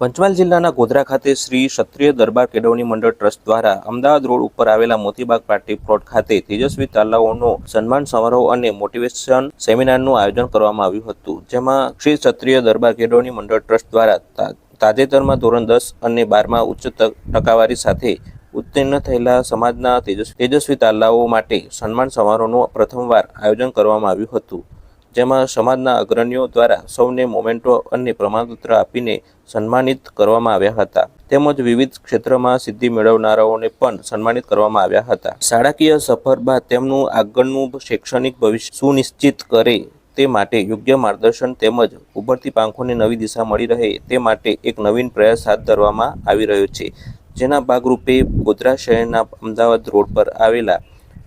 પંચમહાલ જિલ્લાના ગોધરા ખાતે શ્રી ક્ષત્રિય દરબાર કેળવણી મંડળ ટ્રસ્ટ દ્વારા અમદાવાદ રોડ ઉપર આવેલા મોતીબાગ પાર્ટી પ્લોટ ખાતે તેજસ્વી તાલાઓનો સન્માન સમારોહ અને મોટિવેશન સેમિનારનું આયોજન કરવામાં આવ્યું હતું, જેમાં શ્રી ક્ષત્રિય દરબાર કેળવણી મંડળ ટ્રસ્ટ દ્વારા તાજેતરમાં ધોરણ દસ અને બારમાં ઉચ્ચ ટકાવારી સાથે ઉત્તીર્ણ થયેલા સમાજના તેજસ્વી તાલાઓ માટે સન્માન સમારોહનું પ્રથમવાર આયોજન કરવામાં આવ્યું હતું. જેમાં સમાજના અગ્રણીઓ દ્વારા સૌને મોમેન્ટો અને પ્રમાણપત્ર આપીને સન્માનિત કરવામાં આવ્યા હતા. તેમજ વિવિધ ક્ષેત્રમાં સિદ્ધિ મેળવનારાઓને પણ સન્માનિત કરવામાં આવ્યા હતા. શાળાકીય સફર બાદ તેમનું આગળનું શૈક્ષણિક ભવિષ્ય સુનિશ્ચિત કરે તે માટે યોગ્ય માર્ગદર્શન તેમજ ઉભરતી પાંખોને નવી દિશા મળી રહે તે માટે એક નવીન પ્રયાસ હાથ ધરવામાં આવી રહ્યો છે. જેના ભાગરૂપે ગોધરા શહેરના અમદાવાદ રોડ પર આવેલા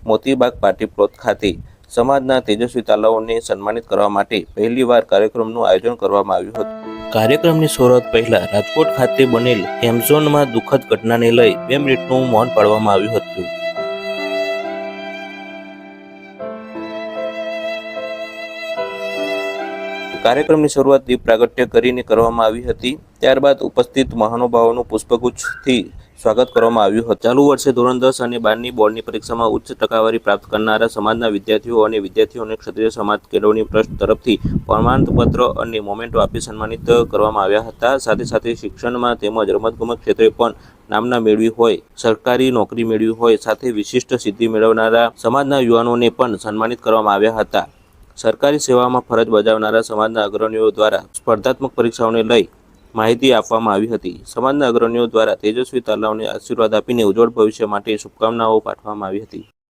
મોતીબાગ પાર્ટી પ્લોટ ખાતે સમાજના તેજસ્વી તાલાઓને સન્માનિત કરવા માટે પહેલીવાર કાર્યક્રમનું આયોજન કરવામાં આવ્યું હતું. કાર્યક્રમની શરૂઆત પહેલા રાજકોટ ખાતે બનેલ એમઝોનમાં દુઃખદ ઘટનાને લઈ બે મિનિટનું મૌન પાડવામાં આવ્યું હતું. કાર્યક્રમની શરૂઆત દીપ પ્રાગટ્ય કરીને કરવામાં આવી હતી. ત્યારબાદ ઉપસ્થિત મહાનુભાવોનું પુષ્પગુચ્છથી સ્વાગત કરવામાં આવ્યું હતું. ચાલુ વર્ષે ધોરણ દસ અને બારની બોર્ડની પરીક્ષામાં ઉચ્ચ ટકાવારી પ્રાપ્ત કરનારા સમાજના વિદ્યાર્થીઓ અને વિદ્યાર્થીઓને ક્ષત્રિય સમાજ કેળવણી ટ્રસ્ટ તરફથી પ્રમાણપત્ર અને મોમેન્ટો આપી સન્માનિત કરવામાં આવ્યા હતા. સાથે સાથે શિક્ષણમાં તેમજ રમતગમત ક્ષેત્રે પણ નામના મેળવી હોય, સરકારી નોકરી મેળવી હોય, સાથે વિશિષ્ટ સિદ્ધિ મેળવનારા સમાજના યુવાનોને પણ સન્માનિત કરવામાં આવ્યા હતા. સરકારી સેવામાં ફરજ બજાવનારા સમાજના અગ્રણીઓ દ્વારા સ્પર્ધાત્મક પરીક્ષાઓને લઈ માહિતી આપવામાં આવી હતી. સમાજના અગ્રણીઓ દ્વારા તેજસ્વી તાલાવને આશીર્વાદ આપીને ઉજ્જવળ ભવિષ્ય માટે શુભકામનાઓ પાઠવવામાં આવી હતી.